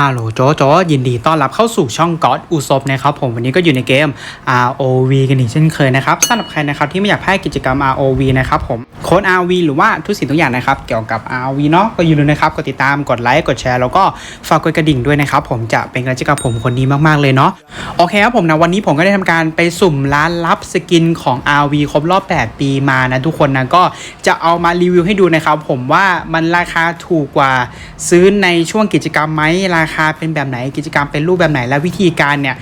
ฮัลโหลโจโจยินดีต้อนรับเข้าสู่ช่องก็อดอุซบนะครับผมวันนี้ก็อยู่ในเกม ROV กันอีกเช่นเคยนะครับสำหรับใครนะครับที่ไม่อยากพลาดกิจกรรม ROV นะครับผมโค้ด ROV หรือว่าทุกสิ่งทุกอย่างนะครับเกี่ยวกับ ROV เนาะก็อย่าลืมนะครับกดติดตามกดไลค์กดแชร์แล้วก็ฝากกดกระดิ่งด้วยนะครับผมจะเป็นกำลังใจกับผมคนนี้มากๆเลยเนาะโอเคครับผมนะวันนี้ผมก็ได้ทำการไปสุ่มร้านลับสกินของ ROV ครบรอบ 8 ปีมานะทุกคนนะก็จะเอามารีวิวให้ดูนะครับผมว่ามันราคาถูกกว่าซื้อในช่วงกิจกรรมไหมราคาเป็นแบบไหนกิจกรรมเป็นรูปแบบไหนและวิธีการเนี่ย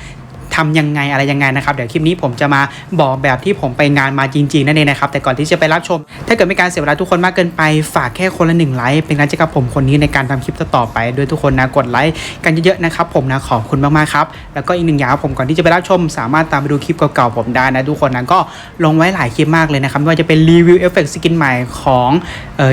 ทำยังไงอะไรยังไงนะครับเดี๋ยวคลิปนี้ผมจะมาบอกแบบที่ผมไปงานมาจริงๆนั่นเองนะครับแต่ก่อนที่จะไปรับชม ถ้าเกิดไม่การเสียเวลาทุกคนมากเกินไปฝากแค่คนละหนึ่งไลค์เป็นกำลังใจกับผมคนนี้ในการทำคลิปต่อไปด้วยทุกคนนะกดไลค์กันเยอะๆนะครับผมนะขอบคุณมากๆครับแล้วก็อีกหนึ่งอย่างครับผมก่อนที่จะไปรับชม สามารถตามไปดูคลิปเก่าๆผมได้นะทุกคนนะก็ลงไว้หลายคลิปมากเลยนะครับไม่ว่าจะเป็นรีวิวเอฟเฟกต์สกินใหม่ของ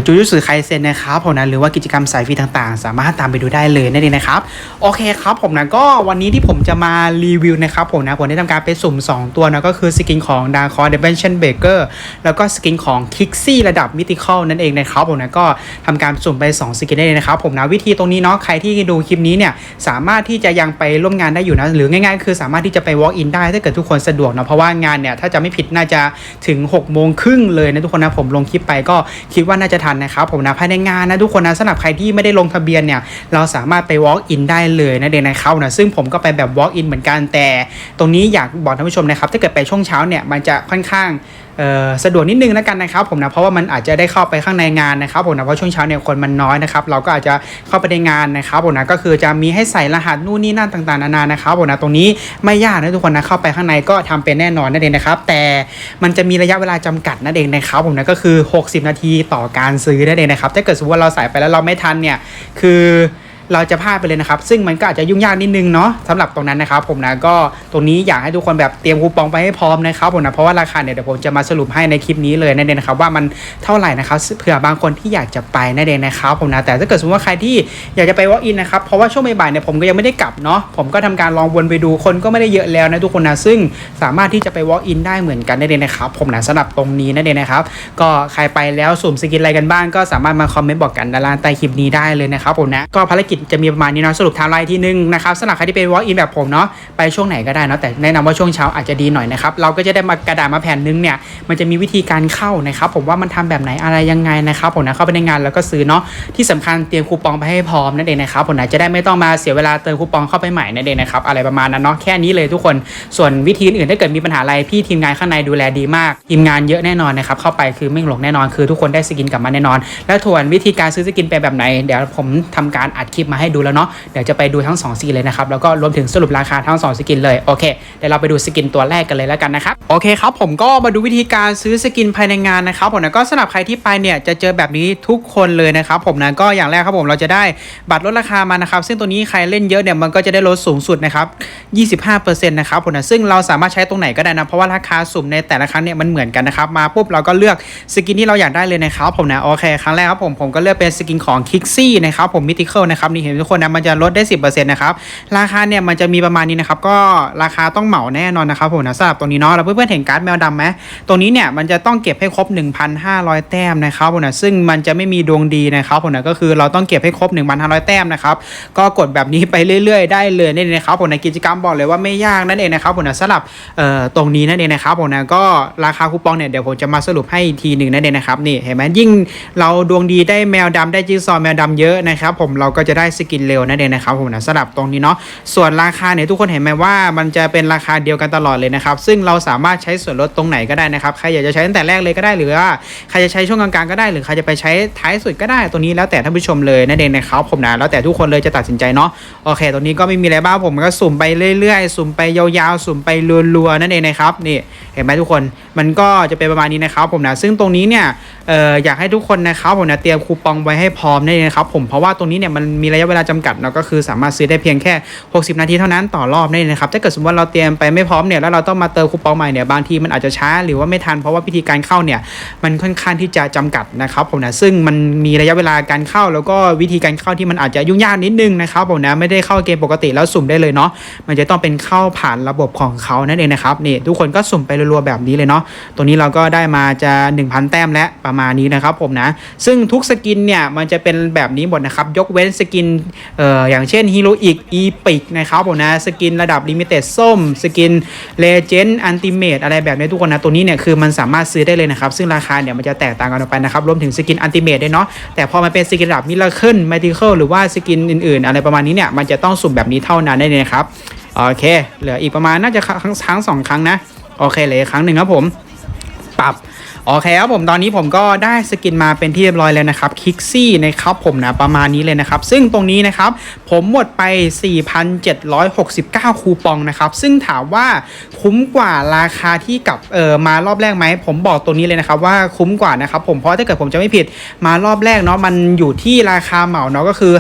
จูจูสึไคเซนนะครับผมนะหรือว่ากิจกรรมสายฟรีต่างๆ สามารถตามไปดูได้เลยนั่นเองนะครับโอเคครับผมนะก็วันนี้ที่ผมจะมารีวิวนะครับครับผมนะผมได้ทำการไปสุ่ม 2 ตัวนะก็คือสกินของดาร์คอร์เดเบนชันเบเกอร์แล้วก็สกินของคิกซี่ระดับมิติคอลนั่นเองนะครับผมนะก็ทำการสุ่มไป 2 สกินได้เลยนะครับผมนะวิธีตรงนี้เนาะใครที่ดูคลิปนี้เนี่ยสามารถที่จะยังไปร่วมงานได้อยู่นะหรือง่ายๆ คือสามารถที่จะไป walk in ได้ถ้าเกิดทุกคนสะดวกนะเพราะว่างานเนี่ยถ้าจะไม่ผิดน่าจะถึง6โมงครึ่งเลยนะทุกคนนะผมลงคลิปไปก็คิดว่าน่าจะทันนะครับผมนะภายในงานนะทุกคนนะสำหรับใครที่ไม่ได้ลงทะเบียนเนี่ยเราสามารถไป walk in ได้เลยนะเดนนะครับนะซึ่งผมก็ไปแบบ walk in เหมือนกันแต่ตรงนี้อยากบอกท่านผู้ชมนะครับ ถ้าเกิดไปช่วงเช้าเนี่ยมันจะค่อนข้างสะดวกนิดนึงแล้วกันนะครับผมนะเพราะว่ามันอาจจะได้เข้าไปข้างในงานนะครับผมนะเพราะช่วงเช้าเนี่ยคนมันน้อยนะครับเราก็อาจจะเข้าไปในงานนะครับผมนะก็คือจะมีให้ใส่รหัสนู่นนี่นั่นต่างๆนานานะครับผมนะตรงนี้ไม่ยากนะทุกคนนะเข้าไปข้างในก็ทำเป็นแน่นอนนั่นเองนะครับแต่มันจะมีระยะเวลาจำกัดนั่นเองนะครับผมนะก็คือ 60 นาทีต่อการซื้อนั่นเองนะครับถ้าเกิดสมมติว่าเราใส่ไปแล้วเราไม่ทันเนี่ยคือ เราจะพลาดไปเลยนะครับ ซึ่งมันก็อาจจะยุ่งยากนิดนึงเนาะสำหรับตรงนั้นนะครับ ผมนะก็ตรงนี้อยากให้ทุกคนแบบเตรียมคูปองไปให้พร้อมนะครับผมนะเพราะว่าราคาเนี่ยเดี๋ยวผมจะมาสรุปให้ในคลิปนี้เลยนั่นเองนะครับว่ามันเท่าไหร่นะครับเผื่อบางคนที่อยากจะไปนั่นเองนะครับผมนะแต่ถ้าเกิดสมมติว่าใครที่อยากจะไป walk in นนะครับเพราะว่าช่วงบ่ายๆเนี่ยผมก็ยังไม่ได้กลับเนาะผมก็ทำการลองวนไปดูคนก็ไม่ได้เยอะแล้วนะทุกคนนะซึ่งสามารถที่จะไป walk in ได้เหมือนกันนั่นเองนะครับผมนะสำหรับตรงนี้นั่นเองนะครับก็ใครไปแล้วสุ่มสกินอะไรกันบ้างก็สามารถมาคอมเมนต์บอกกันด้านล่างใต้คลิปนี้ได้เลยนะครับผมนะก็ภารกิจจะมีประมาณนี้เนาะสรุปไทม์ไลน์ทีนึงนะครับสำหรับใครที่เป็น walk in แบบผมเนาะไปช่วงไหนก็ได้เนาะแต่แนะนำว่าช่วงเช้าอาจจะดีหน่อยนะครับเราก็จะได้มากระดาษมาแผ่นนึงเนี่ยมันจะมีวิธีการเข้านะครับผมว่ามันทำแบบไหนอะไรยังไงนะครับผมนะเข้าไปในงานแล้วก็ซื้อเนาะที่สำคัญเตรียมคูปองไปให้พร้อมนั่นเองนะครับผมนะจะได้ไม่ต้องมาเสียเวลาเติมคูปองเข้าไปใหม่นั่นเองนะครับอะไรประมาณนั้นเนาะแค่นี้เลยทุกคนส่วนวิธีอื่นถ้าเกิดมีปัญหาอะไรพี่ทีมงานข้างในดูแลดีมากทีมงานเยอะแน่นอนนะครับเข้าไปคือไม่หลงแน่นอนคือทุกคนได้สกินกลับมาแน่นอน แล้วทวนวิธีการซื้อสกินเป็นแบบไหนเดี๋ยวผมทำการอัดคลิปมาให้ดูแล้วเนาะเดี๋ยวจะไปดูทั้ง 2 สกินเลยนะครับ แล้วก็รวมถึงสรุปราคาทั้ง 2 สกินเลยโอเคเดี๋ยวเราไปดูสกินตัวแรกกันเลยแล้วกันนะครับโอเคครับผมก็มาดูวิธีการซื้อสกินภายในงานนะครับผมนะก็สำหรับใครที่ไปเนี่ยจะเจอแบบนี้ทุกคนเลยนะครับผมนะก็อย่างแรกครับผมเราจะได้บัตรลดราคามานะครับ ซึ่งตัวนี้ใครเล่นเยอะเนี่ยมันก็จะได้ลดสูงสุดนะครับ25%นะครับผมนะซึ่งเราสามารถใช้ตรงไหนก็ได้นะเพราะว่าราคาสุ่มในแต่ละครั้งเนี่ยมันเหมือนกันนะครับมาปุ๊บเราก็เลือกสกินที่เราอยากได้เลยนะครับผมนะโอเคครั้งแรกครับผมผมก็เลือกเป็นสกินของคิกซี่นะครับผมมิติเคิลนะครับนี่เห็นทุกคนนะมันจะลดได้ 10%นะครับราคาเนี่ยมันจะมีประมาณนี้นะครับก็ราคาต้องเหมาแน่นอนนะครับผมนะสำหรับตรงนี้เนาะแล้วเพื่อนๆเห็นการ์ดแมวดำไหมตรงนี้เนี่ยมันจะต้องเก็บให้ครบ 1,500 แต้มนะครับผมนะซึ่งมันจะไม่มีดวงดีนะครับผมนะก็คือเราต้องเก็บให้ครบ 1,500 แต้มนะครับก็กดแบบนี้ไปเรื่อย ๆ ได้เลยนั่นะครับผมในกิจกรรมบอกเลยว่าไม่ยากนั่นเองนะครับผมนะสำหรับเอ่อตรงนี้นั่นเองนะครับผมนะก็ราคาคูปองเนี่ยเดี๋ยวผมจะมาสรุปให้ทีหนึ่งนั่นเองนะครับนี่เห็นไหมยิ่งเราดวงดีได้แมวดำได้จิ๊กซอว์แมวดำเยอะนะครับผมเราก็จะได้สกินเร็วนั่นเองนะครับผมนะสำหรับตรงนี้เนาะส่วนราคาเนี่ยทุกคนเห็นไหมว่ามันจะเป็นราคาเดียวกันตลอดเลยนะครับซึ่งเราสามารถใช้ส่วนลดตรงไหนก็ได้นะครับใครอยากจะใช้ตั้งแต่แรกเลยก็ได้หรือว่าใครจะใช้ช่วงกลางๆก็ได้ หรือใครจะไปใช้ท้ายสุดก็ได้ตัวนี้แล้วแต่ท่านผู้ชมเลยนั่นเองนะครับผมนะแล้วแต่ทุกคนเลยจะตัดสินใจเนาะโอเคตัวนี้ก็ไม่มีอะไรบ้างผมก็สุ่มไปเรื่อยๆ สุ่มไปยาวๆ สุ่มไปรัวๆนั่นเองนะครับนี่เห็นไหมทุกคนมันก็จะเป็นประมาณนี้นะครับผมนะซึ่งตรงนี้เนี่ยเอ่ออยากให้ทุกคนนะครับผมนะเตรียมคูปองไว้ให้พร้อมนั่นเองครับผมเพราะว่าตรงนี้เนี่ยมันมีระยะเวลาจำกัดเนาะก็คือสามารถซื้อได้เพียงแค่ 60 นาทีเท่านั้นต่อรอบนั่นเองนะครับถ้าเกิดสมมติว่าเราเตรียมไปไม่พร้อมเนี่ยแล้วเราต้องมาเติมคูปองใหม่เนี่ยบางทีมันอาจจะช้าหรือว่าไม่ทันเพราะว่าวิธีการเข้าเนี่ยมันค่อนข้างที่จะจำกัดนะครับผมนะซึ่งมันมีระยะเวลาการเข้า แล้วก็วิธีการเข้าที่มันอาจจะยุ่งยากนิดนึงนะครับผมนะไม่ได้เข้าเกมปกติแล้วสุ่มได้เลยเนาะมันจะต้องเป็นเข้าผ่านระบบของเขานั่นเองนะครับนี่ทุกคนก็สุ่มไปรัวๆแบบนี้เลยเนาะตัวนี้เราก็ได้มาจะ 1,000 แต้มและประมาณนี้นะครับผมนะซึ่งทุกสกินเนี่ยมันจะเป็นแบบนี้หมดนะครับยกเว้นสกินเอ่ออย่างเช่นฮีโรอีกอีพิกนะครับผมนะสกินระดับลิมิเต็ดส้ม สกินเลเจนด์อันติเมตอะไรแบบนี้ทุกคนนะตัวนี้เนี่ยคือมันสามารถซื้อได้เลยนะครับ ซึ่งราคาเนี่ยมันจะแตกต่างกันออกไปนะครับรวมถึงสกินอันติเมตด้วยเนาะแต่พอมันเป็นสกินระดับมิลเลอร์เคิลแมติเคิลหรือว่าสกินอื่นๆ อะไรประมาณนี้เนี่ยมันจะต้องสุ่มแบบนี้เท่านั้นได้เลยนะครับโอเค เหลืออีกประมาณน่าจะครั้งสองครั้งนะโอเคเลยครั้งหนึ่งครับผมปรับ โอเคครับผมตอนนี้ผมก็ได้สกินมาเป็นที่เรียบร้อยแล้วนะครับคิกซี่นะครับผมนะประมาณนี้เลยนะครับ ซึ่งตรงนี้นะครับผมหมดไป 4,769 คูปองนะครับ ซึ่งถามว่าคุ้มกว่าราคาที่กับเออมารอบแรกไหม ผมบอกตัวนี้เลยนะครับว่าคุ้มกว่านะครับผมเพราะถ้าเกิดผมจะไม่ผิดมารอบแรกเนาะมันอยู่ที่ราคาเหมาเนาะก็คือ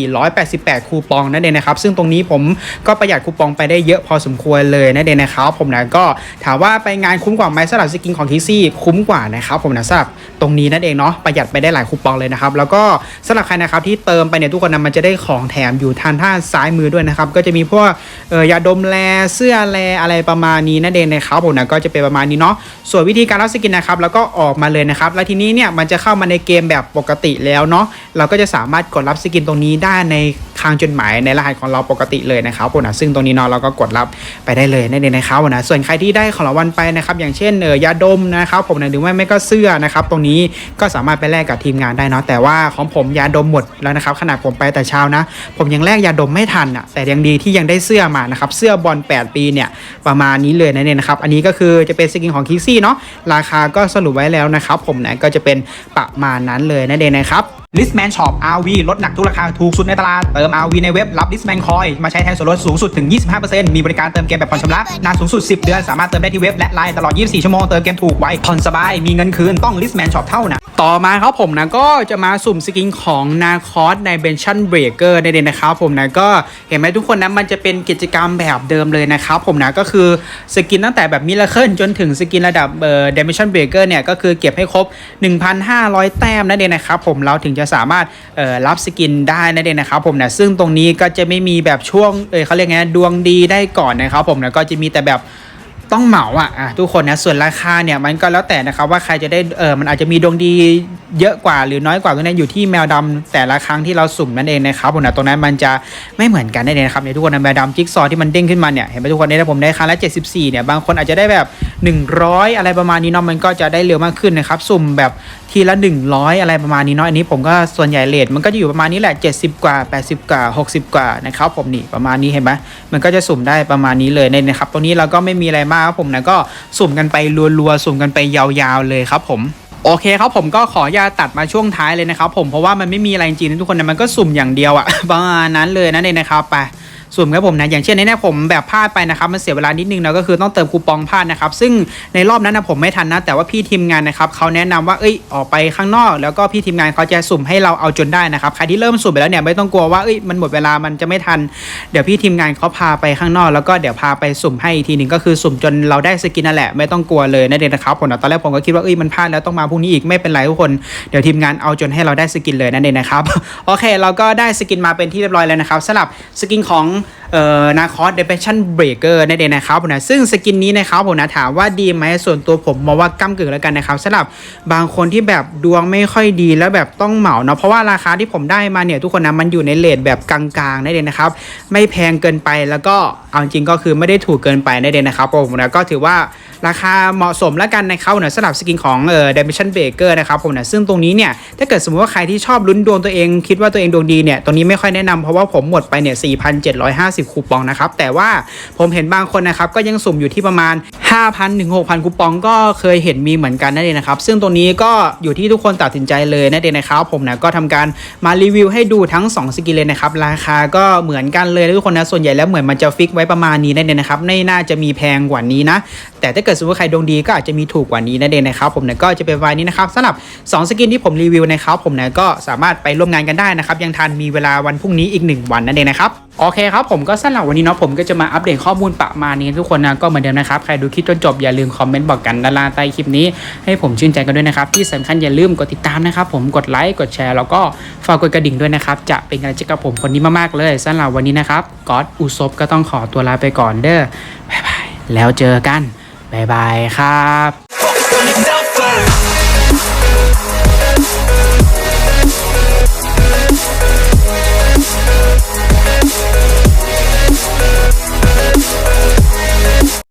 5,488 คูปองนั่นเองนะครับ ซึ่งตรงนี้ผมก็ประหยัดคูปองไปได้เยอะพอสมควรเลยนั่นเองนะครับผมนะก็ถามว่าไปงานคุ้มกว่าไหมสำหรับสกินของคิกซี่คุ้มกว่านะครับผมนะสำหรับตรงนี้นั่นเองเนาะประหยัดไปได้หลายคูปองเลยนะครับแล้วก็สำหรับใครนะครับที่เติมไปเนี่ยทุกคนนะมันจะได้ของแถมอยู่ทางท่าซ้ายมือด้วยนะครับก็จะมีพวกเออยาดมแลเสื้อแลอะไรประมาณนี้นั่นเองนะครับผมนะก็จะเป็นประมาณนี้เนาะส่วนวิธีการรับสกินนะครับแล้วก็ออกมาเลยนะครับแล้วทีนี้เนี่ยมันจะเข้ามาในเกมแบบปกติแล้วเนาะเราก็จะสามารถกดรับสกินตรงนี้ได้ใน คางจดหมายในรหัสของเราปกติเลยนะครับผมนะซึ่งตรงนี้เนาะเราก็กดรับไปได้เลยนั่นเองนะครับผมนะส่วนใครที่ได้ของรางวัลไปนะครับอย่างเช่นเออยาดมนะครับผมนะหรือว่าไม่ก็เสื้อนะครับตรงนี้ก็สามารถไปแลกกับทีมงานได้เนาะแต่ว่าของผมยาดมหมดแล้วนะครับขนาดผมไปแต่เช้านะ ผมยังแลกยาดมไม่ทันอะแต่ยังดีที่ยังได้เสื้อมานะครับเสื้อบอล 8 ปีเนี่ยประมาณนี้เลยนะเนี่ยนะครับอันนี้ก็คือจะเป็นสกินของคิกซี่เนาะราคาก็สรุปไว้แล้วนะครับผมนะก็จะเป็นประมาณนั้นเลยนั่นเองนะครับ Listman Shop RV ลดหนักทุกราคาถูกสุดในตลาด เติม RV ในเว็บรับลิสแมนคอยมาใช้แทนส่วนลดสูงสุดถึง 25%มีบริการเติมเกมแบบผ่อนชำระนานสูงสุด 10 เดือน สามารถเติมได้ที่เว็บและไลน์ตลอด 24 ชั่วโมง เติมเกมถูกไวผ่อนสบาย มีเงินคืนต้องลิสแมนช็อปเท่านั้น ต่อมาครับผมนะก็จะมาสุ่มสกินของนาคอสในเบนชั่นเบรกเกอร์ในเดนนะครับผมนะก็เห็นไหมทุกคนนะมันจะเป็นกิจกรรมแบบเดิมเลยนะครับผมนะก็คือสกินตั้งแต่แบบมิลเคิลจนถึงสกินระดับเอ่อเดมิชันเบรกเกอร์เนี่ยก็คือเก็บให้ครบ 1,500 แต้มนั่นเองนะครับผมเราถึงจะสามารถเอ่อรับสกินได้นั่นเองนะครับผมนะซึ่งตรงนี้ก็จะไม่มีแบบช่วงเออเขาเรียกไงดวงดีได้ก่อนนะครับผมนะก็จะมีแต่แบบ ต้องเหมาอะอะทุกคนนะส่วนราคาเนี่ยมันก็แล้วแต่นะครับว่าใครจะได้เออมันอาจจะมีดวงดีเยอะกว่าหรือน้อยกว่าก็นั้นอยู่ที่แมวดำแต่ละครั้งที่เราสุ่มนั่นเองนะครับผมนะตรงนั้นมันจะไม่เหมือนกันนั่นเองนครับเนี่ยทุกคนนะแมวดำจิ๊กซอที่มันเด้งขึ้นมาเนี่ยเห็นไหมทุกคนเนี่ยถ้าผมได้ครั้งละ 74เนี่ยบางคนอาจจะได้แบบ 100 อะไรประมาณนี้เนาะมันก็จะได้เร็วมากขึ้นนะครับสุ่มแบบทีละ 100 อะไรประมาณนี้เนาะอันนี้ผมก็ส่วนใหญ่เลทมันก็จะอยู่ประมาณนี้แหละ 70 กว่า 80 กว่า 60 กว่านะครับผมนี่ประมาณนี้เห็นไหมมันก็จะสุ่มได้ประมาณนี้เลยเนี่ยนะครับตรงนี้เราก็ไม่มีอะไรมากครับผมนะก็สุ่มกันไปรัวๆสุ่มกันไปยาวๆเลยครับผมโอเคครับผมก็ขออย่าตัดมาช่วงท้ายเลยนะครับผมเพราะว่ามันไม่มีอะไรจริงๆทุกคนนะมันก็สุ่มอย่างเดียวอะประมาณนั้นเลยนั่นเองนะครับไป สุ่มครับผมนะอย่างเช่นในนี้ผมแบบพลาดไปนะครับมันเสียเวลานิดนึงนะก็คือต้องเติมคูปองพลาดนะครับซึ่งในรอบนั้นนะผมไม่ทันนะแต่ว่าพี่ทีมงานนะครับเขาแนะนำว่าเอ้ยออกไปข้างนอก แล้วก็พี่ทีมงานเขาจะสุ่มให้เราเอาจนได้นะครับใครที่เริ่มสุ่มไปแล้วเนี่ยไม่ต้องกลัวว่าเอ้ยมันหมดเวลามันจะไม่ทัน เดี๋ยวพี่ทีมงานเขาพาไปข้างนอก แล้วก็เดี๋ยวพาไปสุ่มให้อีกทีหนึ่งก็คือสุ่มจนเราได้สกินนั่นแหละไม่ต้องกลัวเลยนั่นเองนะครับผมนะตอนแรกผมก็คิดว่าเอ้ยมันพลาดแล้วต้องมาพรุ่งนี้อีกไม่เป็นไรทุกคนเดี๋ยวทีมงานเอาจนให้เราได้สกินเลยนั่นเองนะครับโอเค เราก็ได้สกินมาเป็นที่เรียบร้อยแล้วนะครับสำหรับสกินของเอ่อนาคอสเดเพชั่นเบรกเกอร์นั่นเองนะครับผมนะซึ่งสกินนี้นะครับผมนะถามว่าดีไหมส่วนตัวผมมองว่าก้ากึ่งแล้วกันนะครับสำหรับบางคนที่แบบดวงไม่ค่อยดีแล้วแบบต้องเหมาเนาะเพราะว่าราคาที่ผมได้มาเนี่ยทุกคนนะมันอยู่ในเลทแบบกลางๆนั่นเองนะครับไม่แพงเกินไปแล้วก็เอาจริงก็คือไม่ได้ถูกเกินไปนั่นเองนะครับผมนะก็ถือว่า ราคาเหมาะสมแล้วกันนะครับนะสำหรับสกินของเอ่อ Dimension Breaker นะครับผมนะซึ่งตรงนี้เนี่ยถ้าเกิดสมมติว่าใครที่ชอบลุ้นดวงตัวเอง คิดว่าตัวเองดวงดีเนี่ยตรงนี้ไม่ค่อยแนะนำเพราะว่าผมหมดไปเนี่ย 4,750 คูปองนะครับแต่ว่าผมเห็นบางคนนะครับก็ยังสุ่มอยู่ที่ประมาณ 5,000ถึง6,000 คูปองก็เคยเห็นมีเหมือนกันนั่นเองนะครับซึ่งตรงนี้ก็อยู่ที่ทุกคนตัดสินใจเลยนั่นเองนะครับผมนะก็ทำการมารีวิวให้ดูทั้ง 2 สกินเลยนะครับราคาก็เหมือนกันเลยทุกคนนะส่วนใหญ่แล้วเหมือนมันจะฟิกไว้ประมาณนี้นั่นเองนะครับไม่น่าจะมีแพงกว่านี้นะ แต่ถ้าเกิดสมมติว่าใครดวงดีก็อาจจะมีถูกกว่านี้นั่นเองนะครับผมเนี่ยก็จะเป็นวันนี้นะครับสำหรับ 2 สกินที่ผมรีวิวนะครับผมเนี่ยก็สามารถไปร่วมงานกันได้นะครับยังทันมีเวลาวันพรุ่งนี้อีก 1 วันนั่นเองนะครับโอเคครับผมก็สำหรับวันนี้เนาะผมก็จะมาอัปเดตข้อมูลประมาณนี้ทุกคนนะก็เหมือนเดิมนะครับใครดูคลิปจนจบอย่าลืมคอมเมนต์บอกกันด้านล่างใต้คลิปนี้ให้ผมชื่นใจกันด้วยนะครับที่สำคัญอย่าลืมกดติดตามนะครับผมกดไลค์กดแชร์แล้วก็ฝากกดกระดิ่งด้วยนะครับจะเป็นกำลังใจกับผมคนนี้มากๆเลยสำหรับวันนี้นะครับก๊อตอุซบก็ต้องขอตัวลาไปก่อนเด้อบ๊ายบายแล้วเจอกัน บ๊ายบายครับ